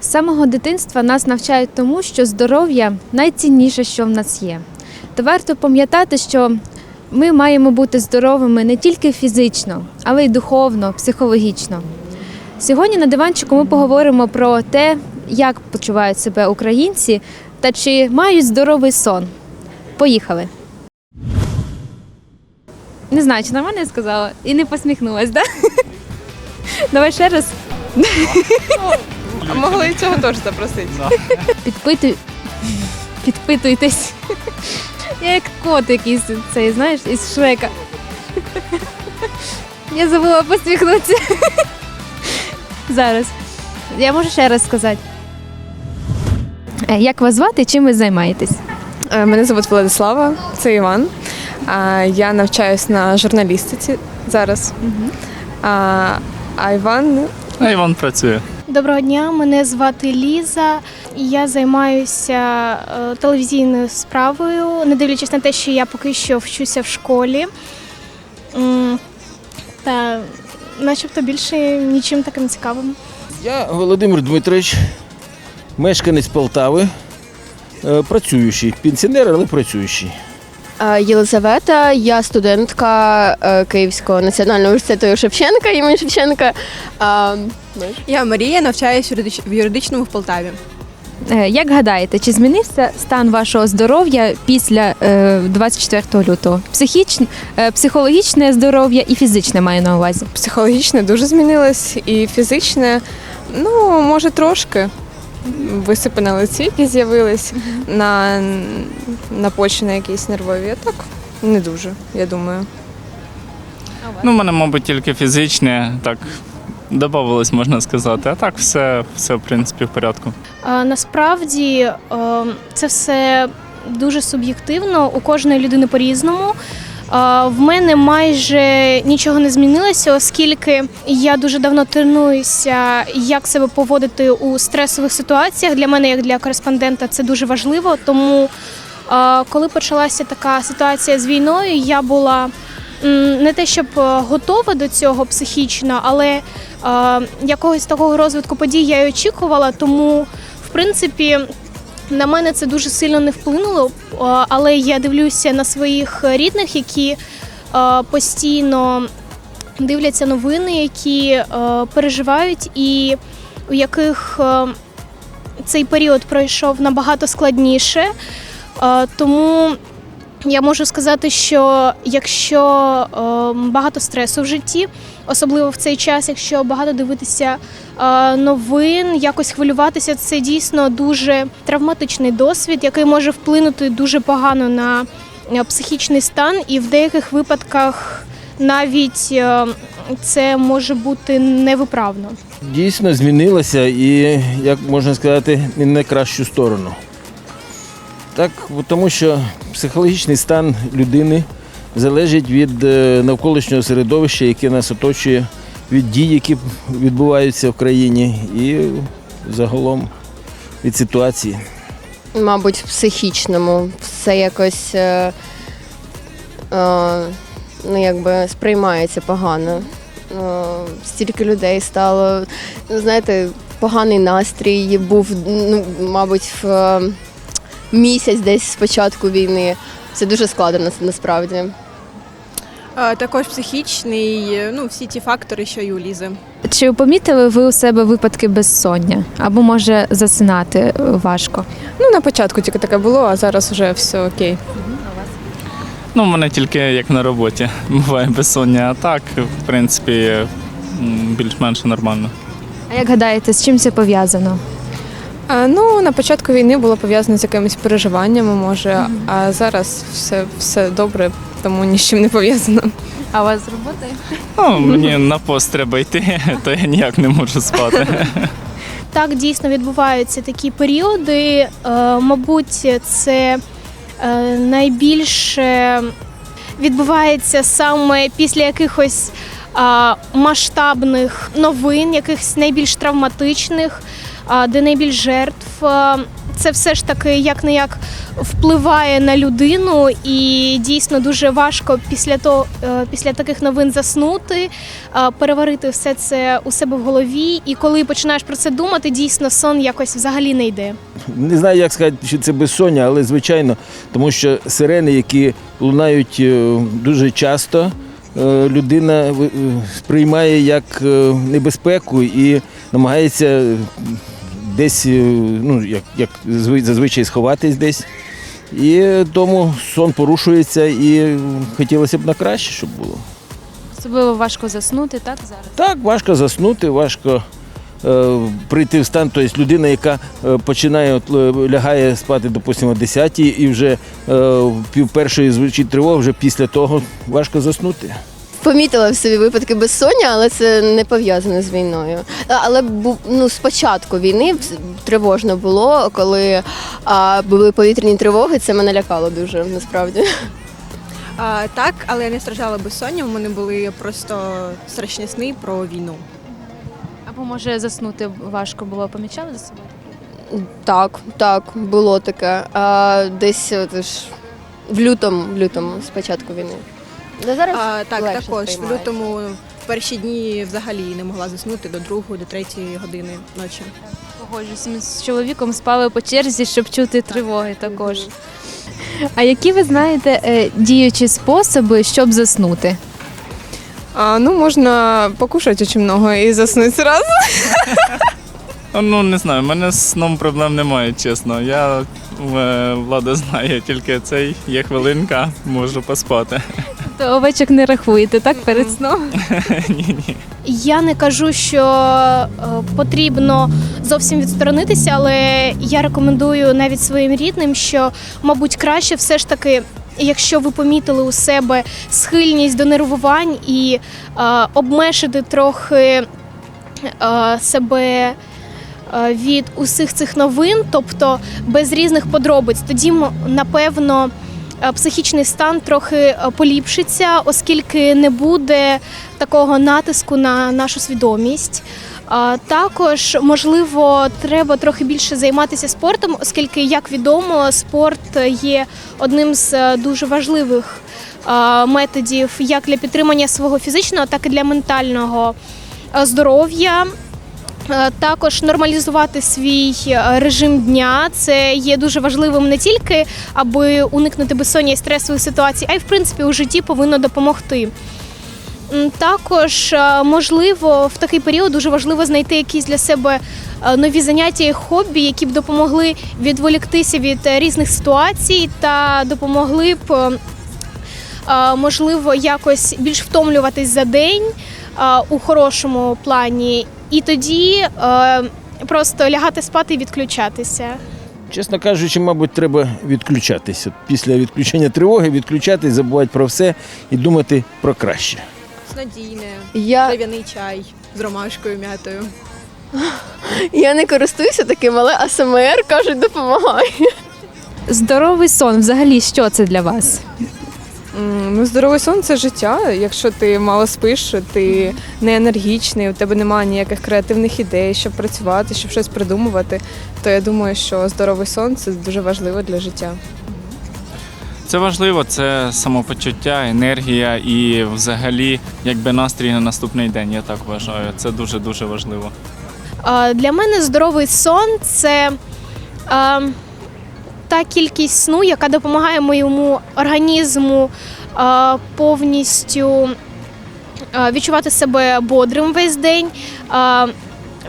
З самого дитинства нас навчають тому, що здоров'я найцінніше, що в нас є. То варто пам'ятати, що ми маємо бути здоровими не тільки фізично, але й духовно, психологічно. Сьогодні на диванчику ми поговоримо про те, як почувають себе українці та чи мають здоровий сон. Поїхали. Не знаю, чи нормально я сказала і не посміхнулась, так? Давай ще раз. А могли цього теж запросити. Підпитуй... Підпитуйтесь. Я як кот якийсь цей, знаєш, із шрека. Я забула посміхнутися. Зараз. Я можу ще раз сказати. Е, Як вас звати, чим ви займаєтесь? Е, Мене звуть Владислава, це Іван. А, Я навчаюсь на журналістиці зараз. А, а Іван А Іван працює. Доброго дня, мене звати Ліза. і Я займаюся е, телевізійною справою, не дивлячись на те, що я поки що вчуся в школі. Та начебто більше нічим таким цікавим. Я Володимир Дмитрович, мешканець Полтави, е, працюючий, пенсіонер, але працюючий. Е, Єлизавета, я студентка е, Київського національного університету Шевченка імені Шевченка. А. Я Марія, навчаюсь юридич- в юридичному в Полтаві. Е, Як гадаєте, чи змінився стан вашого здоров'я після е, 24 лютого? Психічне, психологічне здоров'я і фізичне маю на увазі. психологічне дуже змінилось, і фізичне, ну, може, трошки. Висипи на лиці, які з'явились, на, на почві на якісь нервові. А так не дуже, я думаю. Ну, в мене, мабуть, тільки фізичне, так додавалось, можна сказати. А так все, все в принципі, в порядку. Е, Насправді е, це все дуже суб'єктивно, у кожної людини по-різному. В мене майже нічого не змінилося, оскільки я дуже давно тренуюся, як себе поводити у стресових ситуаціях. Для мене, як для кореспондента, це дуже важливо. Тому, коли почалася така ситуація з війною, я була не те, щоб е, готова до цього психічно, але е, якогось такого розвитку подій я й очікувала. Тому, в принципі, на мене це дуже сильно не вплинуло. Але я дивлюся на своїх рідних, які постійно дивляться новини, які переживають, і у яких цей період пройшов набагато складніше. Тому я можу сказати, що якщо е, багато стресу в житті, особливо в цей час, якщо багато дивитися е, новин, якось хвилюватися, це дійсно дуже травматичний досвід, який може вплинути дуже погано на е, психічний стан, і в деяких випадках навіть е, це може бути невиправно. Дійсно змінилося і, як можна сказати, не на кращу сторону. Так, тому що психологічний стан людини залежить від е, навколишнього середовища, яке нас оточує, від дій, які відбуваються в країні, і загалом від ситуації. Мабуть, в психічному. Все якось е, е, ну, якби сприймається погано. Е, стільки людей стало. Ну, знаєте, поганий настрій був, ну, мабуть, в місяць десь з початку війни. Це дуже складно насправді. Також психічний, ну всі ті фактори, що й у Лізи. Чи помітили ви у себе випадки безсоння? Або може засинати е, важко? Ну, на початку тільки таке було, а зараз вже все окей. Ну, в мене тільки як на роботі буває безсоння, а так, в принципі, більш-менш нормально. А як гадаєте, з чим це пов'язано? Ну, на початку війни було пов'язано з якимись переживаннями, може, а зараз все, все добре, тому ні з чим не пов'язано. А у вас з роботи? Ну, мені на пост треба йти, то я ніяк не можу спати. Так дійсно відбуваються такі періоди. Е, Мабуть, це е, найбільше відбувається саме після якихось масштабних новин, якихось найбільш травматичних, де найбільш жертв. Це все ж таки як не як впливає на людину, і дійсно дуже важко після того, е, після таких новин заснути, е, переварити все це у себе в голові. І коли починаєш про це думати, дійсно сон якось взагалі не йде. Не знаю, як сказати, чи це безсоння, але звичайно, тому що сирени, які лунають е, дуже часто, людина сприймає як небезпеку і намагається десь, е, ну, як, як зазвичай сховатись десь. І тому сон порушується і хотілося б на краще, щоб було. Особливо важко заснути, так зараз. Так, важко заснути, важко е, прийти в стан. Тобто людина, яка е, починає, от, е, лягає спати, допустимо, о 10 і вже е, пів першої звучить тривога, вже після того важко заснути. Помітила в собі випадки безсоння, але це не пов'язано з війною. Але був ну спочатку війни тривожно було, коли а, були повітряні тривоги. Це мене лякало дуже насправді. А, так, але я не страждала безсонням, у мене були просто страшні сни про війну. Або може заснути важко було, помічали за собою? Так, так, було таке. А, десь от ж в лютому, в лютому, спочатку війни. Да зараз А, так, легше також в сприймається. лютому в перші дні взагалі не могла заснути до другої, до третьої години ночі. Погоджуюсь, ми з чоловіком спали по черзі, щоб чути тривоги також. А які ви знаєте е, діючі способи, щоб заснути? А, ну, можна покушати дуже много і заснути зразу. Ну, не знаю, в мене з сном проблем немає, чесно. Я е, влада знає, тільки цей є хвилинка, можу поспати. То овечок не рахуєте, так, перед сном? ні, ні. Я не кажу, що е, потрібно зовсім відсторонитися, але я рекомендую навіть своїм рідним, що, мабуть, краще все ж таки. Якщо ви помітили у себе схильність до нервувань і е, обмежити трохи е, себе е, від усіх цих новин, тобто без різних подробиць, тоді м- напевно психічний стан трохи е, поліпшиться, оскільки не буде такого натиску на нашу свідомість. Також, можливо, треба трохи більше займатися спортом, оскільки, як відомо, спорт є одним з е, дуже важливих е, методів як для підтримання свого фізичного, так і для ментального е, здоров'я. Е, Також нормалізувати свій е, режим дня це є дуже важливим не тільки аби уникнути безсоння і стресових ситуацій, а й в принципі у житті повинно допомогти. Також, е, можливо, в такий період дуже важливо знайти якісь для себе нові заняття і хобі, які б допомогли відволіктися від різних ситуацій та допомогли б, можливо, якось більш втомлюватись за день у хорошому плані, і тоді е, просто лягати спати і відключатися. Чесно кажучи, мабуть, треба відключатися. Після відключення тривоги відключатись, забувати про все і думати про краще. Снодійне, Я, трав'яний чай з ромашкою м'ятою. я не користуюся таким, але АСМР кажуть, допомагає. Здоровий сон, взагалі, що це для вас? Ну, здоровий сон це життя. Якщо ти мало спиш, ти не енергічний, у тебе немає ніяких креативних ідей, щоб працювати, щоб щось придумувати, то я думаю, що здоровий сон це дуже важливо для життя. Це важливо, це самопочуття, енергія і взагалі якби настрій на наступний день, я так вважаю. Це дуже-дуже важливо. Для мене здоровий сон це а, та кількість сну, яка допомагає моєму організму повністю відчувати себе бодрим весь день.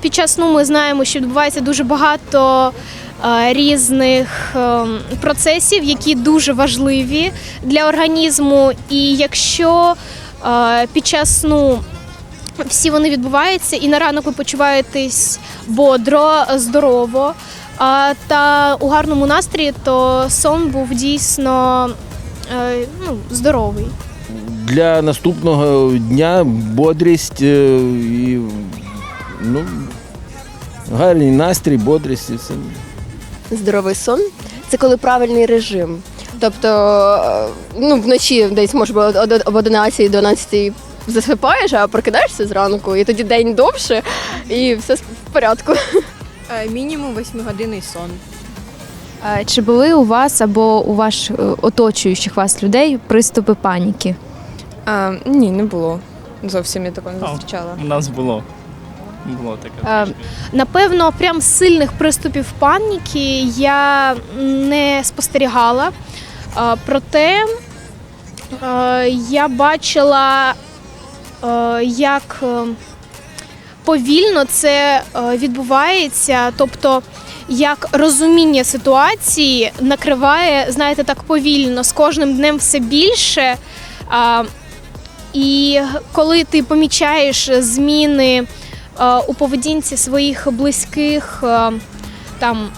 Під час сну ми знаємо, що відбувається дуже багато різних процесів, які дуже важливі для організму. І якщо під час сну всі вони відбуваються, і на ранок ви почуваєтесь бодро, здорово а, та у гарному настрої, то сон був дійсно е, ну, здоровий. Для наступного дня бодрість е, і ну, гарний настрій, бодрість і все. Здоровий сон це коли правильний режим. Тобто, е, ну, вночі десь може бути об 11-12 засипаєш, а прокидаєшся зранку, і тоді день довше, і все в порядку. Е, Мінімум 8-годинний сон. Чи були у вас або у ваш е, оточуючих вас людей приступи паніки? А, ні, не було. Зовсім я такого не зустрічала. У нас було. Було таке. Напевно, прям сильних приступів паніки я не спостерігала. Проте я бачила, як е, повільно це е, відбувається. Тобто, як розуміння ситуації накриває, знаєте, так повільно, з кожним днем все більше. І коли ти помічаєш зміни е, у поведінці своїх близьких, е, там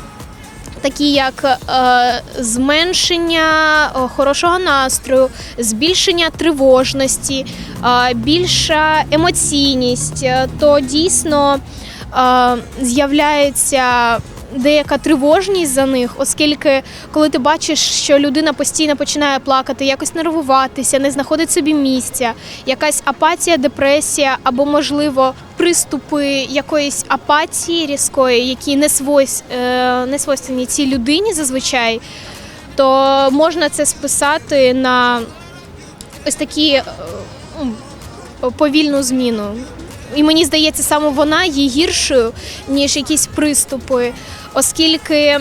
такі як е, зменшення е, хорошого настрою, збільшення тривожності, е, більша емоційність, то дійсно з'являється деяка тривожність за них, оскільки коли ти бачиш, що людина постійно починає плакати, якось нервуватися, не знаходить собі місця, якась апатія, депресія або, можливо, приступи якоїсь апатії різкої, які не, свойс, е, не свойственні цій людині зазвичай, то можна це списати на ось такі е, повільну зміну. І мені здається, саме вона є гіршою, ніж якісь приступи, оскільки е,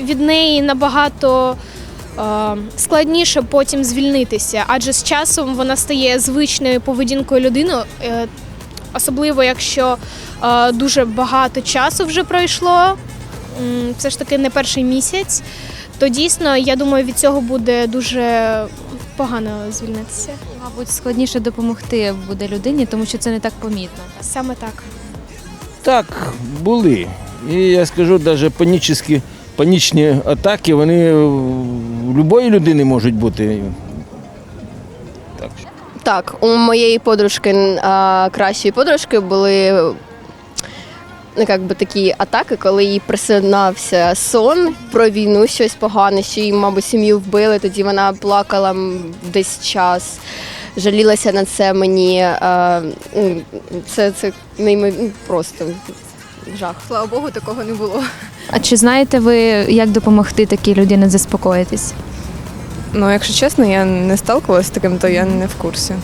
від неї набагато складніше потім звільнитися, адже з часом вона стає звичною поведінкою людини, е, особливо якщо е, дуже багато часу вже пройшло, все ж таки не перший місяць, то дійсно, я думаю, від цього буде дуже погано звільнитися. Мабуть, складніше допомогти буде людині, тому що це не так помітно. Саме так. Так, були. І я скажу, навіть панічні атаки, вони у будь-якої людини можуть бути. Так. Так, у моєї подружки, а, кращої подружки, були ну, як би, такі атаки, коли їй приснався сон про війну, щось погане, що їй, мабуть, сім'ю вбили. Тоді вона плакала десь час, жалілася на це мені. А, це, це неймовірно просто жах. Слава Богу, такого не було. А чи знаєте ви, як допомогти такій людині заспокоїтись? Ну, якщо чесно, я не сталкувалася з таким, то я не в курсі.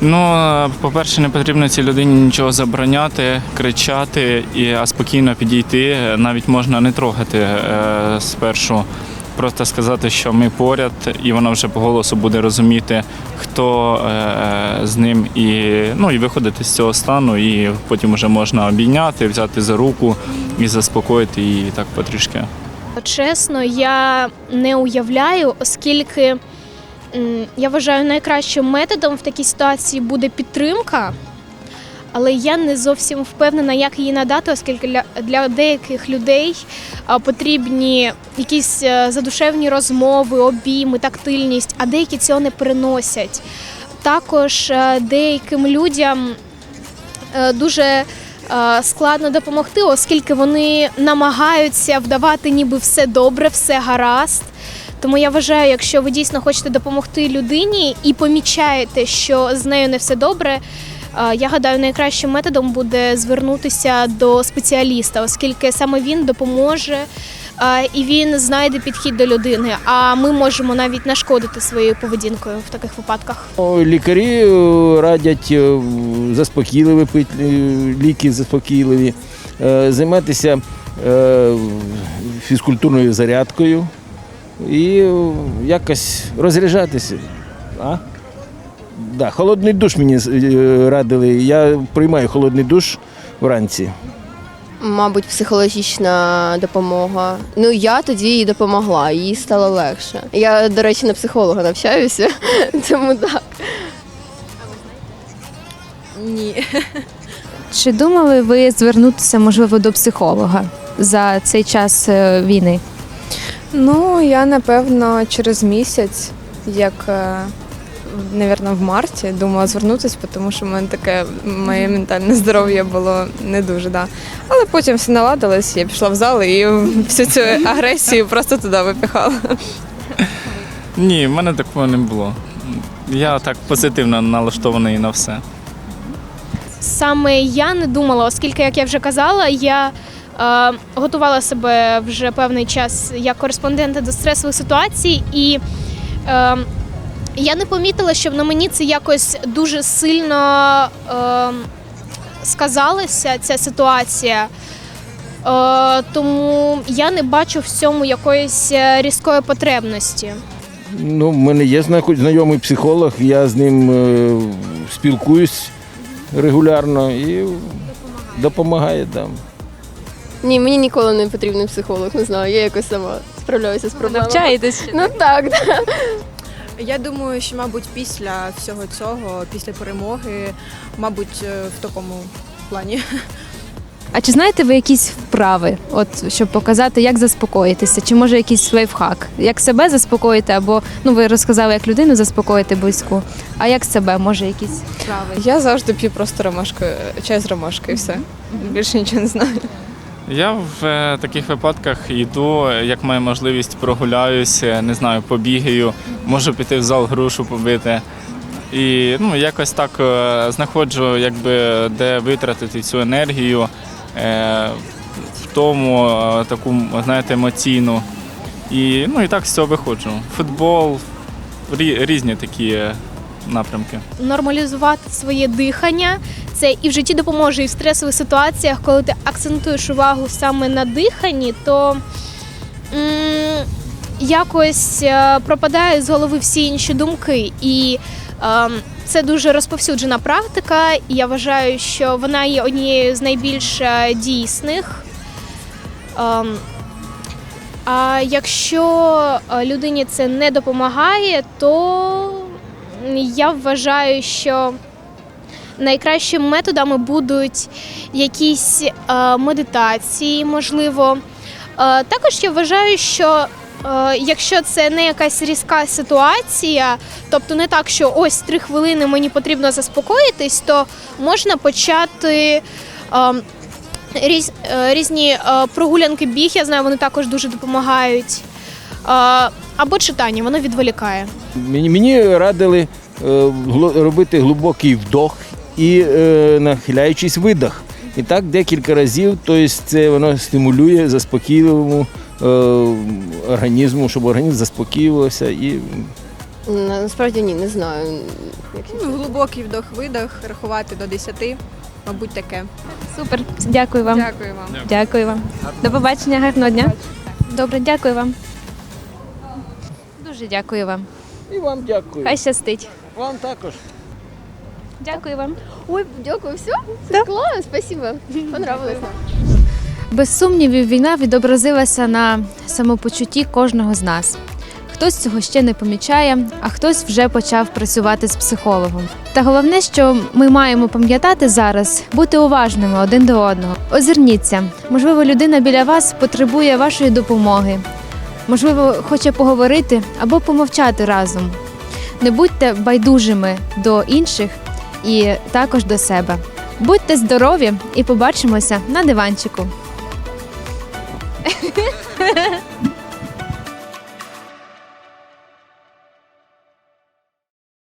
Ну, по-перше, не потрібно цій людині нічого забороняти, кричати, і, а спокійно підійти. Навіть можна не трогати е, спершу. Просто сказати, що ми поряд, і вона вже по голосу буде розуміти, хто е, з ним, і, ну, і виходити з цього стану, і потім вже можна обійняти, взяти за руку і заспокоїти її так потрішки. Чесно, я не уявляю, оскільки я вважаю, найкращим методом в такій ситуації буде підтримка, але я не зовсім впевнена, як її надати, оскільки для, для деяких людей потрібні якісь е, задушевні розмови, обійми, тактильність, а деякі цього не переносять. Також е, деяким людям е, дуже складно допомогти, оскільки вони намагаються вдавати, ніби все добре, все гаразд. Тому я вважаю, якщо ви дійсно хочете допомогти людині і помічаєте, що з нею не все добре. Е, Я гадаю, найкращим методом буде звернутися до спеціаліста, оскільки саме він допоможе е, і він знайде підхід до людини. А ми можемо навіть нашкодити своєю поведінкою в таких випадках. Лікарі е, радять заспокійливі ліки заспокійливі, займатися фізкультурною зарядкою і якось розряджатися. А? Да, холодний душ мені е, радили. Я приймаю холодний душ вранці. Мабуть, психологічна допомога. Ну я тоді їй допомогла, їй стало легше. Я, до речі, на психолога навчаюся, тому так. Ні. Чи думали ви звернутися, можливо, до психолога за цей час е, війни? Ну, я напевно через місяць, як, навірно, в марті, думала звернутися, тому що в мене таке моє ментальне здоров'я було не дуже. Да. Але потім все наладилось, я пішла в зал і всю цю агресію просто туди випіхала. Ні, в мене такого не було. Я так позитивно налаштований на все. Саме я не думала, оскільки, як я вже казала, я е, готувала себе вже певний час як кореспондента до стресових ситуацій, і е, я не помітила, щоб на мені це якось дуже сильно е, сказалася ця ситуація. Е, тому я не бачу в цьому якоїсь е, різкої потребності. Ну, в мене є зна- знайомий психолог, я з ним е, спілкуюсь регулярно і допомагає. Да. Ні, мені ніколи не потрібен психолог, не знаю, я якось сама справляюся з проблемами. Навчаєтесь? Ну так, да. Я думаю, що, мабуть, після всього цього, після перемоги, мабуть, е, в такому плані. А чи знаєте ви якісь вправи, от щоб показати, як заспокоїтися? Чи може якийсь лайфхак? Як себе заспокоїти, або ну ви розказали, як людину заспокоїти близьку, а як себе, може якісь вправи? Я завжди п'ю просто ромашку, чай з ромашкою і все. Більше нічого не знаю. Я в е, таких випадках йду, як маю можливість, прогуляюся, не знаю, побігаю, можу піти в зал грушу побити. І ну, якось так е, знаходжу, якби, де витратити цю енергію е, в тому е, таку, знаєте, емоційну. І, ну, і так з цього виходжу. Футбол, різні такі напрямки. нормалізувати своє дихання. Це і в житті допоможе, і в стресових ситуаціях, коли ти акцентуєш увагу саме на диханні, то м, якось е, пропадають з голови всі інші думки. І е, це дуже розповсюджена практика, і я вважаю, що вона є однією з найбільш е, дійсних. Ем, а якщо е, людині це не допомагає, то я вважаю, що найкращими методами будуть якісь е, медитації, можливо. Е, також я вважаю, що е, якщо це не якась різка ситуація, тобто не так, що ось три хвилини мені потрібно заспокоїтись, то можна почати. Різ, різні прогулянки біг, я знаю, вони також дуже допомагають. Або читання, воно відволікає. Мені, мені радили робити глибокий вдох і е, нахиляючись видох. І так декілька разів, тобто це воно стимулює заспокійливому е, організму, щоб організм заспокоювався і Насправді ні, не знаю. Ну, глибокий вдох-видох, рахувати до 10, мабуть, таке. Супер, дякую вам. Дякую вам. Дякую вам. До побачення, гарного дня. Добре, дякую вам. Дуже дякую вам. І вам дякую. Хай щастить. Вам також. Дякую вам. Ой, дякую, все? Це клас, спасибо. Понравилось. Без сумнівів, війна відобразилася на самопочутті кожного з нас. Хтось цього ще не помічає, а хтось вже почав працювати з психологом. Та головне, що ми маємо пам'ятати зараз, бути уважними один до одного. Озирніться, можливо, людина біля вас потребує вашої допомоги, можливо, хоче поговорити або помовчати разом. Не будьте байдужими до інших і також до себе. Будьте здорові і побачимося на диванчику.